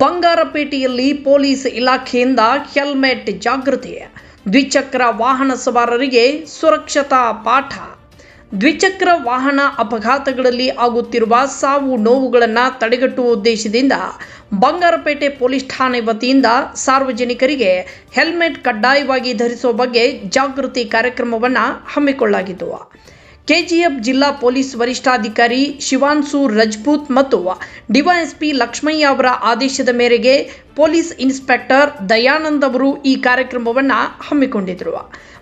ಬಂಗಾರಪೇಟೆಯಲ್ಲಿ police ಇಲಾಖೆಯಿಂದ helmet ಜಾಗೃತಿ. ದ್ವಿಚಕ್ರ ವಾಹನ ಸವಾರರಿಗೆ ಸುರಕ್ಷತಾ ಪಾಠ. ದ್ವಿಚಕ್ರ ವಾಹನ ಅಪಘಾತಗಳಲ್ಲಿ ಆಗುತ್ತಿರುವ ಸಾವು ನೋವುಗಳನ್ನು ತಡೆಗಟ್ಟುವ ಉದ್ದೇಶದಿಂದ ಬಂಗಾರಪೇಟೆ ಪೊಲೀಸ್ ಠಾಣೆ ವತಿಯಿಂದ ಸಾರ್ವಜನಿಕರಿಗೆ ಹೆಲ್ಮೆಟ್ ಕಡ್ಡಾಯವಾಗಿ ಧರಿಸುವ ಬಗ್ಗೆ ಜಾಗೃತಿ ಕಾರ್ಯಕ್ರಮವನ್ನು ಹಮ್ಮಿಕೊಳ್ಳಲಾಗಿತ್ತು. ಕೆಜಿಎಫ್ ಜಿಲ್ಲಾ ಪೊಲೀಸ್ ವರಿಷ್ಠಾಧಿಕಾರಿ ಶಿವಾನ್ಸು ರಜಪೂತ್ ಮತ್ತು ಡಿವೈಎಸ್ಪಿ ಲಕ್ಷ್ಮಯ್ಯ ಅವರ ಆದೇಶದ ಮೇರೆಗೆ ಪೊಲೀಸ್ ಇನ್ಸ್ಪೆಕ್ಟರ್ ದಯಾನಂದ್ ಅವರು ಈ ಕಾರ್ಯಕ್ರಮವನ್ನು ಹಮ್ಮಿಕೊಂಡಿದ್ದರು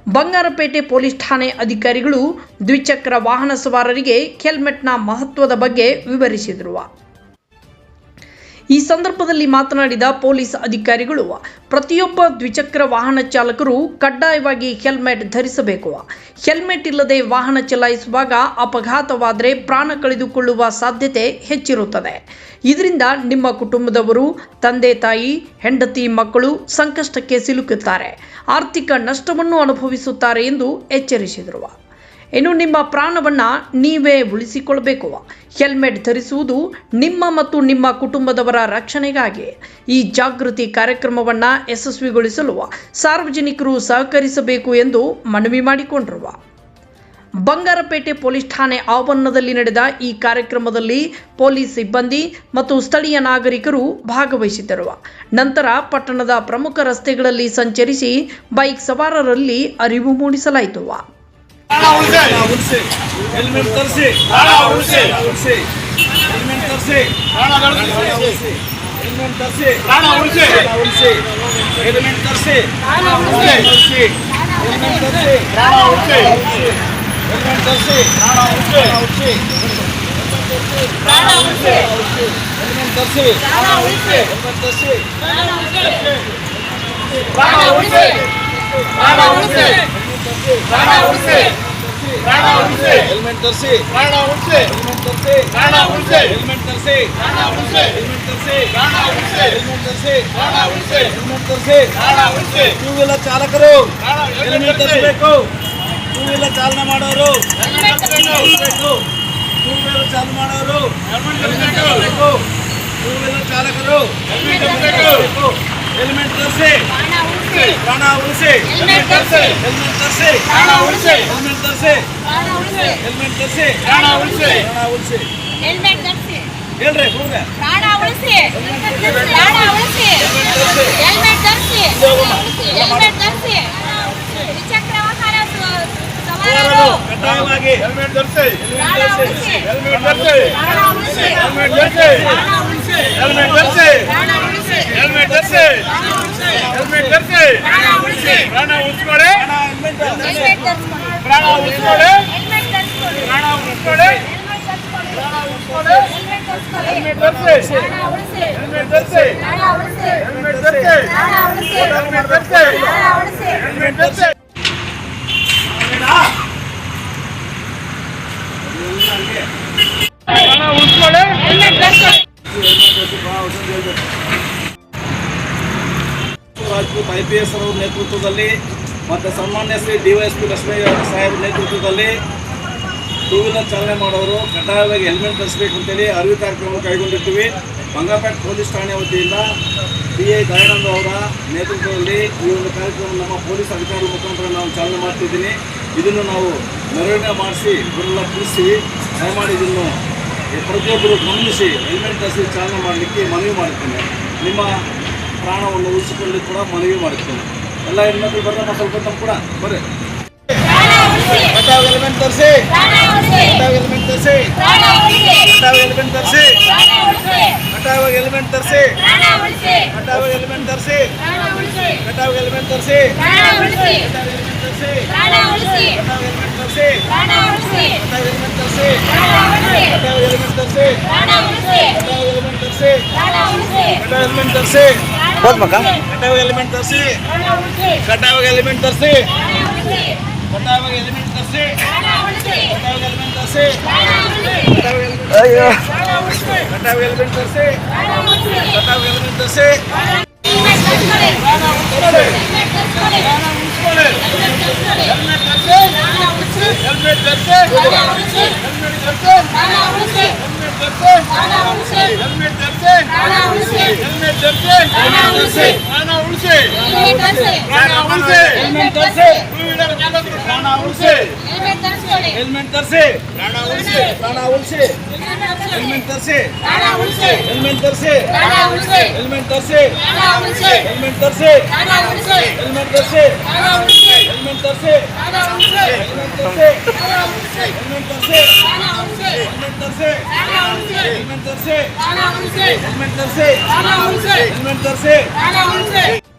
ಬಂಗಾರಪೇಟೆ ಪೊಲೀಸ್ ಠಾಣೆ ಅಧಿಕಾರಿಗಳು ದ್ವಿಚಕ್ರ ವಾಹನ ಸವಾರರಿಗೆ ಹೆಲ್ಮೆಟ್ನ ಮಹತ್ವದ ಬಗ್ಗೆ ವಿವರಿಸಿದರು. ಈ ಸಂದರ್ಭದಲ್ಲಿ ಮಾತನಾಡಿದ ಪೊಲೀಸ್ ಅಧಿಕಾರಿಗಳು, ಪ್ರತಿಯೊಬ್ಬ ದ್ವಿಚಕ್ರ ವಾಹನ ಚಾಲಕರು ಕಡ್ಡಾಯವಾಗಿ ಹೆಲ್ಮೆಟ್ ಧರಿಸಬೇಕು. ಹೆಲ್ಮೆಟ್ ಇಲ್ಲದೆ ವಾಹನ ಚಲಾಯಿಸುವಾಗ ಅಪಘಾತವಾದರೆ ಪ್ರಾಣ ಕಳೆದುಕೊಳ್ಳುವ ಸಾಧ್ಯತೆ ಹೆಚ್ಚಿರುತ್ತದೆ. ಇದರಿಂದ ನಿಮ್ಮ ಕುಟುಂಬದವರು, ತಂದೆ ತಾಯಿ, ಹೆಂಡತಿ ಮಕ್ಕಳು ಸಂಕಷ್ಟಕ್ಕೆ ಸಿಲುಕುತ್ತಾರೆ. ಆರ್ಥಿಕ ನಷ್ಟವನ್ನು ಅನುಭವಿಸುತ್ತಾರೆ ಎಂದು ಎಚ್ಚರಿಸಿದರು. ಇನ್ನು ನಿಮ್ಮ ಪ್ರಾಣವನ್ನು ನೀವೇ ಉಳಿಸಿಕೊಳ್ಬೇಕು ಹೆಲ್ಮೆಟ್ ಧರಿಸುವುದು ನಿಮ್ಮ ಮತ್ತು ನಿಮ್ಮ ಕುಟುಂಬದವರ ರಕ್ಷಣೆಗಾಗಿ ಈ ಜಾಗೃತಿ ಕಾರ್ಯಕ್ರಮವನ್ನು ಯಶಸ್ವಿಗೊಳಿಸಲು ಸಾರ್ವಜನಿಕರು ಸಹಕರಿಸಬೇಕು ಎಂದು ಮನವಿ ಮಾಡಿಕೊಂಡರು. ಬಂಗಾರಪೇಟೆ ಪೊಲೀಸ್ ಠಾಣೆ ಆವರಣದಲ್ಲಿ ನಡೆದ ಈ ಕಾರ್ಯಕ್ರಮದಲ್ಲಿ ಪೊಲೀಸ್ ಸಿಬ್ಬಂದಿ ಮತ್ತು ಸ್ಥಳೀಯ ನಾಗರಿಕರು ಭಾಗವಹಿಸಿದ್ದರು. ನಂತರ ಪಟ್ಟಣದ ಪ್ರಮುಖ ರಸ್ತೆಗಳಲ್ಲಿ ಸಂಚರಿಸಿ ಬೈಕ್ ಸವಾರರಲ್ಲಿ ಅರಿವು ಮೂಡಿಸಲಾಯಿತು. હેલ્મેટ કરશે હેલ્મેટ કરશે હેલ્મેટ કરશે હેલ્મેટ કરશે હેલ્મેટ કરશે હેલ્મેટ કરશે હેલ્મેટ કરશે હેલ્મેટ કરશે ప్రాణ ఉడిసే ప్రాణ ఉడిసే హెల్మెట్ దర్శి ప్రాణ ఉడిసే హెల్మెట్ దర్శి ప్రాణ ఉడిసే హెల్మెట్ దర్శి ప్రాణ ఉడిసే హెల్మెట్ దర్శి ప్రాణ ఉడిసే హెల్మెట్ దర్శి ప్రాణ ఉడిసే హెల్మెట్ దర్శి ప్రాణ ఉడిసే ಟೂ ವೀಲರ್ ಚಾಲಕರು ಹೆಲ್ಮೆಟ್ ಧರಿಸಬೇಕು ಟೂ ವೀಲರ್ ಚಾಲನೆ ಮಾಡೋರು ಹೆಲ್ಮೆಟ್ ಧರಿಸಬೇಕು ಟೂ ವೀಲರ್ ಚಾಲನೆ ಮಾಡೋರು ಹೆಲ್ಮೆಟ್ ಧರಿಸಬೇಕು ಟೂ ವೀಲರ್ ಚಾಲಕರು ಹೆಲ್ಮೆಟ್ ಧರಿಸಬೇಕು ಹೆಲ್ಮೆಟ್ ಧರಿಸಿ ಪ್ರಾಣ ಉಳಿಸಿ ಹೆಲ್ಮೆಟ್ ಧರಿಸಿ ಹೆಲ್ಮೆಟ್ ಧರಿಸಿ ಪ್ರಾಣ ಉಳಿಸಿ ಹೆಲ್ಮೆಟ್ ಧರಿಸಿ ಹೆಲ್ಮೆಟ್ ಧರಿಸಿ ಪ್ರಾಣ ಉಳಿಸಿ ಪ್ರಾಣ ಉಳಿಸಿ ಹೆಲ್ಮೆಟ್ ಹೇಳ್ರಿ ಹೋಗ್ರೆ ಪ್ರಾಣ ಉಳಿಸಿ ಪ್ರಾಣ ಉಳಿಸಿ ಹೆಲ್ಮೆಟ್ ಧರಿಸಿ ಹೆಲ್ಮೆಟ್ ಧರಿಸಿ ದ್ವಿಚಕ್ರ ವಾಹನ ಸವಾರರು ಕಡ್ಡಾಯವಾಗಿ ಹೆಲ್ಮೆಟ್ ಧರಿಸಿ ಹೆಲ್ಮೆಟ್ ಧರಿಸಿ ಹೆಲ್ಮೆಟ್ ಧರಿಸಿ ಹೆಲ್ಮೆಟ್ ಧರಿಸಿ ಹೆಲ್ಮೆಟ್ ಧರಿಸಿ ಹೆಲ್ಮೆಟ್ ಧರಿಸಿ హెల్మెట్ తెరిచి ప్రాణ ఉంచుకోడే ప్రాణ ఉంచుకోడే ప్రాణ ఉంచుకోడే హెల్మెట్ తెరిచి హెల్మెట్ తెరిచి హెల్మెట్ తెరిచి హెల్మెట్ తెరిచి హెల్మెట్ తెరిచి ఉంచుకోడే హెల్మెట్ తెరిచి ರಾಜ್ಪೂತ್ ಐ ಪಿ ಎಸ್ ಅವರ ನೇತೃತ್ವದಲ್ಲಿ ಮತ್ತು ಸನ್ಮಾನ್ಯ Shri D Y S P Lakshmaiah Saheb ನೇತೃತ್ವದಲ್ಲಿ ಟೂ ವೀಲರ್ ಚಾಲನೆ ಮಾಡೋರು, ಕಡ್ಡಾಯವಾಗಿ ಹೆಲ್ಮೆಟ್ ಧರಿಸಬೇಕು ಅಂತೇಳಿ ಅರಿವು ಕಾರ್ಯಕ್ರಮ ಕೈಗೊಂಡಿರ್ತೀವಿ. ಬಂಗಾಪೇಟ್ ಪೊಲೀಸ್ ಠಾಣೆ ವತಿಯಿಂದ ಡಿ ಎ ದಯಾನಂದ ಅವರ ನೇತೃತ್ವದಲ್ಲಿ ಈ ಒಂದು ಕಾರ್ಯಕ್ರಮ ನಮ್ಮ ಪೊಲೀಸ್ ಅಧಿಕಾರಿ ಮುಖಾಂತರ ನಾವು ಚಾಲನೆ ಮಾಡ್ತಿದ್ದೀನಿ. ಇದನ್ನು ನಾವು ಮೆರವಣಿಗೆ ಮಾಡಿಸಿ, ಇವರೆಲ್ಲ ತಿಳಿಸಿ, ದಯಮಾಡಿ ಇದನ್ನು ಪ್ರತಿಯೊಬ್ಬರು ಗಮನಿಸಿ, ಹೆಲ್ಮೆಟ್ ಧರಿಸಿ ಚಾಲನೆ ಮಾಡಲಿಕ್ಕೆ ಮನವಿ ಮಾಡುತ್ತೇನೆ ನಿಮ್ಮ ಪ್ರಾಣವನ್ನು ಉಳಿಸಿಕೊಳ್ಳಿ ಕೂಡ ಮನವಿ ಮಾಡುತ್ತೇನೆ ಎಲ್ಲ ಹೆಣ್ಮಕ್ಳು ಬರೋಣ ಸ್ವಲ್ಪ ತಮ್ಮ ಕೂಡ ಬರ್ರಿ ಎಲಿಮೆಂಟ್ ತರಿಸಿ ಎಲಿಮೆಂಟ್ ತರಿಸಿ ಎಲಿಮೆಂಟ್ ತರಿಸಿ ಕಟಾವ ಎಲಿಮೆಂಟ್ ತರಿಸಿ ಕಟಾವ ಎಲಿಮೆಂಟ್ ತರಿಸಿ ಕಟಾವ ಎಲಿಮೆಂಟ್ ತರ್ಸಿ ಎಲಿಮೆಂಟ್ ತರಿಸಿ ಎಲಿಮೆಂಟ್ ತರಿಸಿ ಹೋದ್ಮಕ್ಕ ಕಟಾವ ಎಲಿಮೆಂಟ್ ತರಿಸಿ ಕಟಾವ ಎಲಿಮೆಂಟ್ ತರಿಸಿ ಕಟಾವ ಎಲಿಮೆಂಟ್ ತರಿಸಿ ಕಟಾವ ಎಲಿಮೆಂಟ್ ತರಿಸಿ ಅಯ್ಯೋ ಕಟಾವ ಎಲಿಮೆಂಟ್ ತರಿಸಿ ಕಟಾವ ಎಲಿಮೆಂಟ್ ತರಿಸಿ ಹೆಲ್ಮೆಟ್ ತರಿಸಿ ಹೆಲ್ಮೆಟ್ ತರಿಸಿ ಹೆಲ್ಮೆಟ್ ತರಿಸಿ ऊसे हेलमेट तर से टू व्हीलर चालक राणा ऊसे हेलमेट तर से हेलमेट तर से राणा ऊसे राणा ऊसे हेलमेट तर से राणा ऊसे हेलमेट तर से राणा ऊसे हेलमेट तर से राणा ऊसे हेलमेट तर से राणा ऊसे हेलमेट तर से राणा ऊसे हेलमेट तर से राणा ऊसे हेलमेट तर से राणा ऊसे हेलमेट तर से राणा ऊसे हेलमेट तर से राणा ऊसे हेलमेट तर से राणा ऊसे हेलमेट तर से राणा ऊसे हेलमेट तर से राणा ऊसे